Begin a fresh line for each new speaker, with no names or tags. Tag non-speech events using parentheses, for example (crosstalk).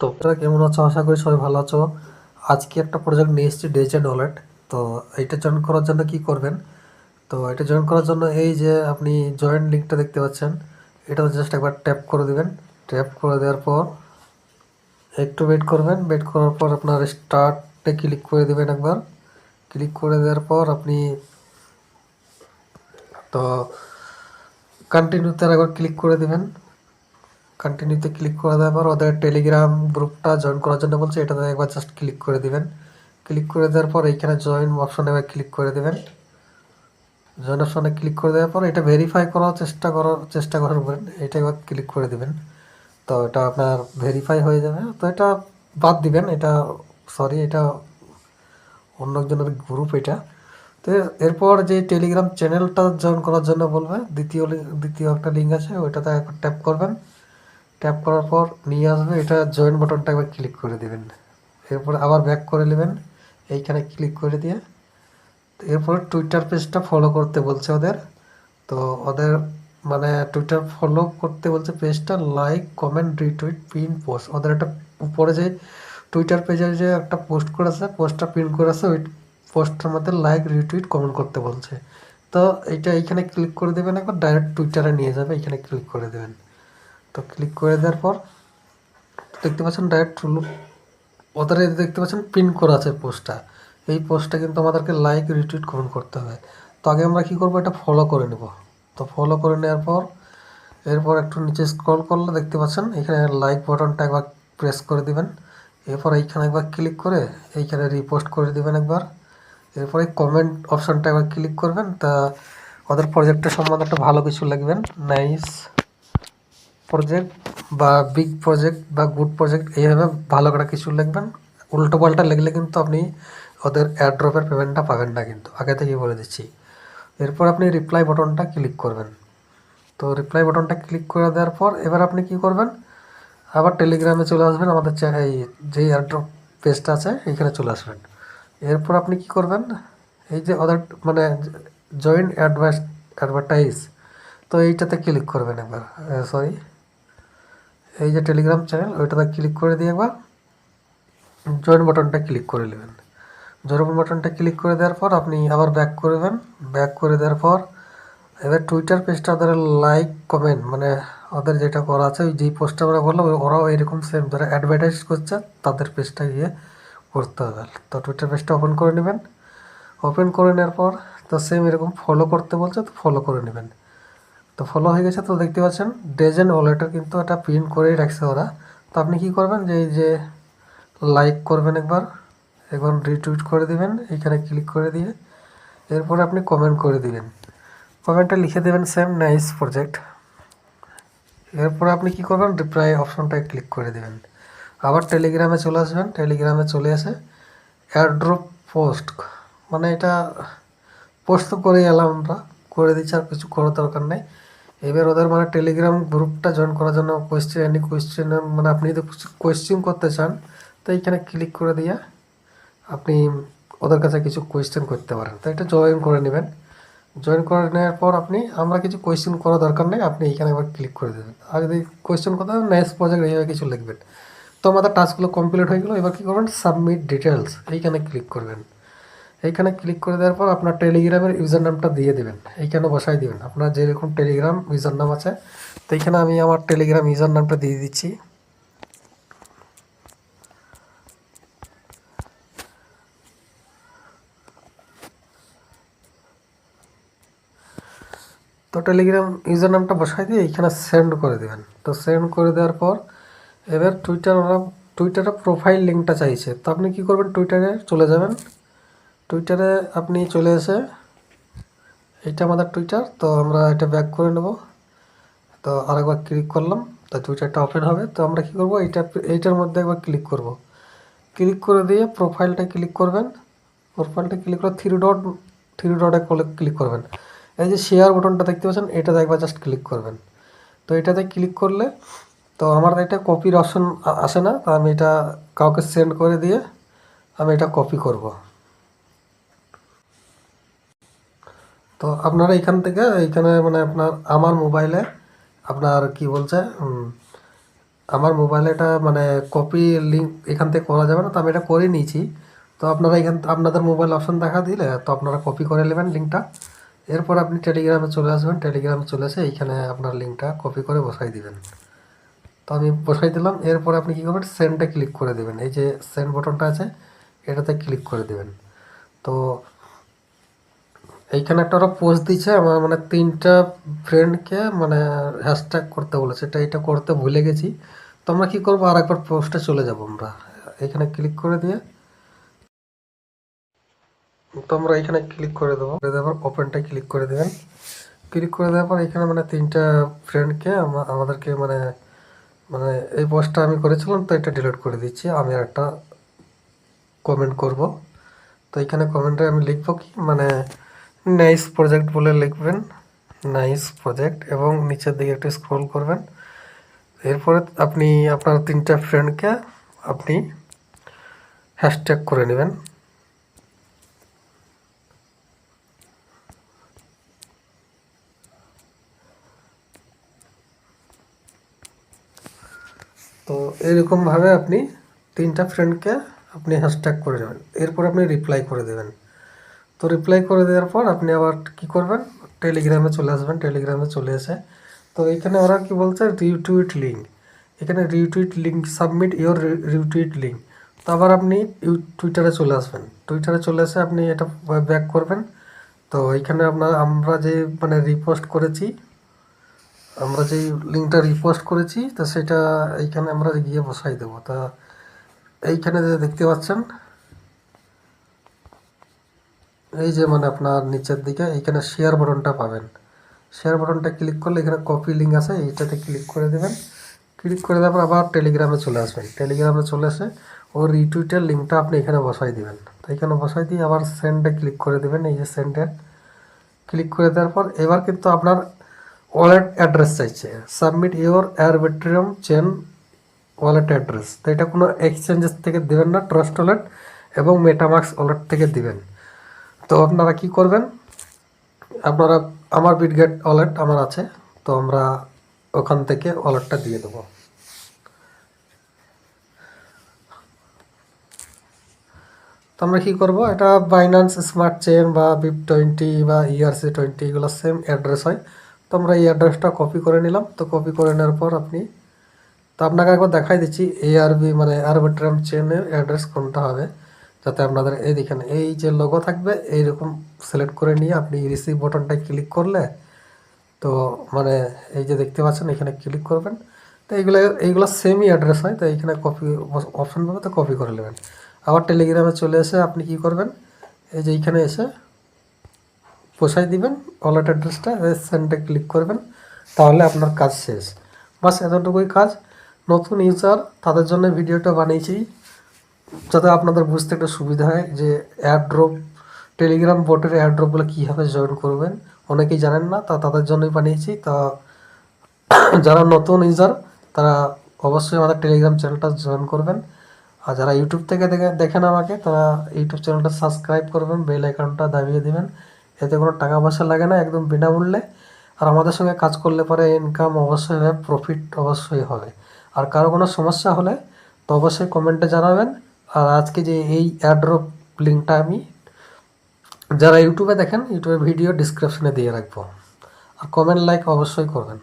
তো আপনারা কেমন আছো? আশা করি সবাই ভালো আছো। আজকে একটা প্রজেক্ট নিয়ে এসেছি ডেজেন্ট ওয়ালেট তো এটা জয়েন করার জন্য কি করবেন? তো এটা জয়েন করার জন্য এই যে আপনি জয়েন লিঙ্কটা দেখতে পাচ্ছেন, এটা জাস্ট একবার ট্যাপ করে দিবেন। ট্যাপ করে দেওয়ার পর একটু ওয়েট করবেন। ওয়েট করার পর আপনার স্টার্টে ক্লিক করে দেবেন একবার। ক্লিক করে দেওয়ার পর আপনি তো কন্টিনিউতে একবার ক্লিক করে দেবেন। কন্টিনিউতে ক্লিক করে দেওয়ার পর ওদের টেলিগ্রাম গ্রুপটা জয়েন করার জন্য বলছে, এটাতে একবার জাস্ট ক্লিক করে দিবেন। ক্লিক করে দেওয়ার পর এইখানে জয়েন অপশনে একবার ক্লিক করে দেবেন। জয়েন অপশনে ক্লিক করে দেওয়ার পর এটা ভেরিফাই করার চেষ্টা করার, চেষ্টা করবেন এটা একবার ক্লিক করে দেবেন। তো এটা আপনার ভেরিফাই হয়ে যাবে। তো এটা বাদ দিবেন, এটা সরি এটা অন্য একজনের গ্রুপ এটা। তো এরপর যে টেলিগ্রাম চ্যানেলটা জয়েন করার জন্য বলবে, দ্বিতীয় দ্বিতীয় একটা লিঙ্ক আছে, ওইটাতে একবার ট্যাপ করবেন। ট্যাপ করার পর নিয়ে আসবে এটা জয়েন বাটনটা একবার ক্লিক করে দেবেন। এরপর আবার ব্যাক করে নেবেন, এইখানে ক্লিক করে দিয়ে। এরপর টুইটার পেজটা ফলো করতে বলছে ওদের। তো ওদের মানে টুইটার ফলো করতে বলছে পেজটা like comment retweet pin post ওদের একটা উপরে যে টুইটার পেজে যে একটা পোস্ট করেছে পোস্টটা পিন করেছে ওই পোস্টের মধ্যে লাইক রিটুইট কমেন্ট করতে বলছে। তো এটা এইখানে ক্লিক করে দেবেন, একবার ডাইরেক্ট টুইটারে নিয়ে যাবে এখানে ক্লিক করে দেবেন। তো ক্লিক করে দেওয়ার পর দেখতে পাচ্ছেন ডাইরেক্ট ওদের দেখতে পাচ্ছেন পিন করা আছে পোস্টটা এই পোস্টটা কিন্তু আমাদেরকে লাইক রিটুইট কমেন্ট করতে হবে। তো আগে আমরা কি করব, এটা ফলো করে নেব। তো ফলো করে নেওয়ার পর এরপর একটু নিচে স্ক্রল করলে দেখতে পাচ্ছেন এখানে লাইক বাটনটা একবার প্রেস করে দিবেন। এরপর এইখানে একবার ক্লিক করে এইখানে রিপোস্ট করে দিবেন একবার। এরপরে কমেন্ট অপশানটা একবার ক্লিক করবেন। তা ওদের প্রজেক্টের সম্বন্ধে একটা ভালো কিছু লিখবেন। নাইস প্রজেক্ট বা বিগ প্রজেক্ট বা গুড প্রজেক্ট এইভাবে ভালো করে কিছু লিখবেন। উল্টো পাল্টা লিখলে কিন্তু আপনি ওদের অ্যাড্রপের পেমেন্টটা পাবেন না কিন্তু। আগে থেকেই বলে দিচ্ছি। এরপর আপনি রিপ্লাই বাটনটা ক্লিক করবেন। তো রিপ্লাই বাটনটা ক্লিক করে দেওয়ার পর এবার আপনি কি করবেন? আবার টেলিগ্রামে চলে আসবেন। আমাদের এই যে অ্যাড্রপ পেজটা আছে, এইখানে চলে আসবেন। এরপর আপনি কি করবেন? এই যে ওদের মানে জয়েন্ট অ্যাডভাইস অ্যাডভার্টাইজ তো এইটাতে ক্লিক করবেন একবার সরি এই যে টেলিগ্রাম চ্যানেল ওইটাতে ক্লিক করে দিয়ে একবার জয়েন বাটনটা ক্লিক করে নেবেন। জয়েন বাটনটা ক্লিক করে দেওয়ার পর আপনি আবার ব্যাক করবেন। ব্যাক করে দেওয়ার পর এবার টুইটার পেজটা ওদের লাইক কমেন্ট মানে ওদের যেটা করা আছে, ওই যেই পোস্টটা আমরা বললাম ওরাও এরকম সেম যারা অ্যাডভার্টাইজ করছে, তাদের পেজটা গিয়ে করতে হবে। তো টুইটার পেজটা ওপেন করে নেবেন। ওপেন করে নেওয়ার পর তো সেম এরকম ফলো করতে বলছে, তো ফলো করে নেবেন। তো ফলো হয়ে গেছে তো দেখতে পাচ্ছেন ডেজেন্ট ওয়ালেটের কিন্তু এটা প্রিন্ট করেই রাখছে ওরা। তো আপনি কি করবেন, যে এই যে লাইক করবেন একবার একবার রিটুইট করে দিবেন এইখানে ক্লিক করে দিয়ে এরপরে আপনি কমেন্ট করে দিবেন। কমেন্টটা লিখে দেবেন সেম নাইস প্রজেক্ট এরপরে আপনি কি করবেন রিপ্লাই অপশনটায় ক্লিক করে দেবেন। আবার টেলিগ্রামে চলে আসবেন টেলিগ্রামে চলে আসে এয়ারড্রপ পোস্ট মানে এটা পোস্ট তো করে এলাম আমরা, করে দিচ্ছি, আর কিছু করার দরকার নেই। এবার ওদের মানে টেলিগ্রাম গ্রুপটা জয়েন করার জন্য কোয়েশ্চেন এনি কোয়েশ্চেন মানে আপনি যদি কোয়েশ্চেন করতে চান, তো এইখানে ক্লিক করে দিয়ে আপনি ওদের কাছে কিছু কোয়েশ্চেন করতে পারেন। তো এটা জয়েন করে নেবেন। জয়েন করে নেওয়ার পর আপনি, আমরা কিছু কোয়েশ্চেন করার দরকার নেই, আপনি এইখানে একবার ক্লিক করে দেবেন। আর যদি কোয়েশ্চেন করতে নেক্সট প্রজেক্ট এইভাবে কিছু লিখবেন। তো আমাদের টাস্কগুলো কমপ্লিট হয়ে গেলো, এবার কী করবেন? সাবমিট ডিটেলস এইখানে ক্লিক করবেন। এইখানে ক্লিক করে দেওয়ার পর আপনার টেলিগ্রামের ইউজার নামটা দিয়ে দেবেন। এইখানে বসাই দিবেন। আপনার যেরকম টেলিগ্রাম ইউজার নাম আছে, তো এইখানে আমি আমার টেলিগ্রাম ইউজার নামটা দিয়ে দিচ্ছি। তো টেলিগ্রাম ইউজার নামটা বসাই দিয়ে এইখানে সেন্ড করে দেবেন। তো সেন্ড করে দেওয়ার পর এবার টুইটার ওরা টুইটারে প্রোফাইল লিঙ্কটা চাইছে। তো আপনি কি করবেন? টুইটারে চলে যাবেন। টুইটারে আপনি চলে এসে এইটা আমাদের টুইটার তো আমরা এটা ব্যাক করে নেব। তো আরেকবার ক্লিক করলাম, তো টুইটারটা ওপেন হবে। তো আমরা কি করব, এইটা, এইটার মধ্যে একবার ক্লিক করব। ক্লিক করে দিয়ে প্রোফাইলটা ক্লিক করবেন। প্রোফাইলটা ক্লিক করে থ্রি ডট থ্রি ডটে ক্লিক করবেন। এই যে শেয়ার বাটনটা দেখতে পাচ্ছেন, এটাতে একবার জাস্ট ক্লিক করবেন। তো এটাতে ক্লিক করলে, তো আমার এটা কপির অপশন আসে না। তো আমি এটা কাউকে সেন্ড করে দিয়ে আমি এটা কপি করব। তো আপনারা এখান থেকে এইখানে মানে আপনার, আমার মোবাইলে আপনার কি বলছে আমার মোবাইলে এটা মানে কপি লিঙ্ক এখান থেকে করা যাবে না, তো আমি এটা করে নিয়েছি। তো আপনারা এখান, আপনাদের মোবাইল অপশন দেখা দিলে, তো আপনারা কপি করে নেবেন লিঙ্কটা এরপর আপনি টেলিগ্রামে চলে আসবেন টেলিগ্রামে চলে এসে এইখানে আপনার লিঙ্কটা কপি করে বসাই দিবেন। তো আমি বসাই দিলাম, এরপর আপনি কী করবেন সেন্ডে ক্লিক করে দেবেন। এই যে সেন্ড বটনটা আছে, এটাতে ক্লিক করে দেবেন। তো এইখানে একটা ওরা পোস্ট দিচ্ছে আমার মানে তিনটা ফ্রেন্ডকে মানে হ্যাশট্যাগ করতে বলেছে। এটা এটা করতে ভুলে গেছি। তো আমরা কী করব? আর একবার পোস্টে চলে যাব আমরা। এখানে ক্লিক করে দিয়ে তো আমরা এখানে ক্লিক করে দেবো। দেওয়ার ওপেনটা ক্লিক করে দেবেন। ক্লিক করে দেওয়ার পর এখানে মানে তিনটা ফ্রেন্ডকে আমাদেরকে মানে মানে এই পোস্টটা আমি করেছিলাম, তো এটা ডিলিট করে দিচ্ছি। আমি একটা কমেন্ট করব। তো এখানে কমেন্টে আমি লিখব কি মানে নাইস প্রজেক্ট বলে লিখবেন। নাইস প্রজেক্ট এবং নিচের দিকে একটু স্ক্রল করবেন। এরপরে আপনি আপনার তিনটা ফ্রেন্ডকে আপনি হ্যাশট্যাগ করে নেবেন। তো এরকমভাবে আপনি তিনটা ফ্রেন্ডকে আপনি হ্যাশট্যাগ করে নেবেন। এরপর আপনি রিপ্লাই করে দেবেন। তো রিপ্লাই করে দেওয়ার পর আপনি আবার কি করবেন? টেলিগ্রামে চলে আসবেন টেলিগ্রামে চলে এসে। তো এখানে ওরা কি বলছে? রিটুইট লিঙ্ক এখানে retweet link submit your retweet link তো আবার আপনি টুইটারে চলে আসবেন। টুইটারে চলে এসে আপনি এটা ব্যাক করবেন। তো এইখানে আপনার আমরা যে মানে রিপোস্ট করেছি, আমরা যেই লিঙ্কটা রিপোস্ট করেছি, তো সেটা এইখানে আমরা গিয়ে বসাই দেবো। তা এইখানে যে দেখতে পাচ্ছেন এই যে মানে আপনার নিচের দিকে এইখানে শেয়ার বাটনটা পাবেন। শেয়ার বাটনটা ক্লিক করলে এখানে কপি লিঙ্ক আছে, এইটাতে ক্লিক করে দেবেন। ক্লিক করে দেওয়ার পর আবার টেলিগ্রামে চলে আসবেন। টেলিগ্রামে চলে এসে ওর রিটুইটের লিঙ্কটা আপনি এখানে বসাই দিবেন। তো এখানে বসাই দিয়ে আবার সেন্ডে ক্লিক করে দেবেন, এই যে সেন্ডে ক্লিক করে দেওয়ার পর এবার কিন্তু আপনার ওয়ালেট অ্যাড্রেস চাইছে। Submit your Arbitrum chain wallet address তো এটা কোনো এক্সচেঞ্জেস থেকে দেবেন না ট্রাস্ট ওয়ালেট এবং মেটামাক্স ওয়ালেট থেকে দিবেন। তো আপনারা কি করবেন? আপনারা, আমার বিটগেট ওয়ালেট আমার আছে, তো আমরা ওখান থেকে ওয়ালেটটা দিয়ে দেবো। তো আমরা কী করব? এটা বাইন্যান্স স্মার্ট চেন বা বিপ টোয়েন্টি বা ইআরসি টোয়েন্টি এগুলো সেম অ্যাড্রেস হয়। তো আমরা এই অ্যাড্রেসটা কপি করে নিলাম। তো কপি করে নেওয়ার পর আপনি, তো আপনাকে একবার দেখাই দিচ্ছি এআরবি মানে আরবিট্রাম চেনের অ্যাড্রেস কোনটা হবে। যাতে আপনাদের এই দেখেন, এই যে লোগো থাকবে, এইরকম সিলেক্ট করে নিয়ে আপনি রিসিভ বটনটায় ক্লিক করলে তো মানে এই যে দেখতে পাচ্ছেন, এখানে ক্লিক করবেন। তো এইগুলো এইগুলো সেমই অ্যাড্রেস হয়, তো এইখানে কপি অপশন পাবে, তো কপি করে নেবেন। আবার টেলিগ্রামে চলে এসে আপনি কি করবেন, এই যে এইখানে এসে বসাই দিবেন ওয়ালেট অ্যাড্রেসটা সেন্ডে ক্লিক করবেন, তাহলে আপনার কাজ শেষ। বাস এতটুকুই কাজ। নতুন ইউজার তাদের জন্য ভিডিওটা বানিয়েছি। যাতে আপনাদের বুঝতে একটু সুবিধা হয় যে অ্যাড্রপ টেলিগ্রাম বোটের অ্যাড্রপগুলো কীভাবে জয়েন করবেন? অনেকেই জানেন না, তা তাদের জন্যই বানিয়েছি। তা (coughs) যারা নতুন ইউজার তারা অবশ্যই আমাদের টেলিগ্রাম চ্যানেলটা জয়েন করবেন। আর যারা ইউটিউব থেকে দেখে, দেখেন আমাকে, তারা ইউটিউব চ্যানেলটা সাবস্ক্রাইব করবেন বেল আইকনটা দাবিয়ে দেবেন। এতে কোনো টাকা পয়সা লাগে না, একদম বিনামূল্যে। আর আমাদের সঙ্গে কাজ করলে পরে ইনকাম অবশ্যই হবে প্রফিট অবশ্যই হবে। আর কারও কোনো সমস্যা হলে তো অবশ্যই কমেন্টে জানাবেন। আর আজকে যে এই অ্যাড্রপ লিঙ্কটা আমি যারা ইউটিউবে দেখেন, ইউটিউবের ভিডিও ডিসক্রিপশনে দিয়ে রাখব। আর কমেন্ট লাইক অবশ্যই করবেন।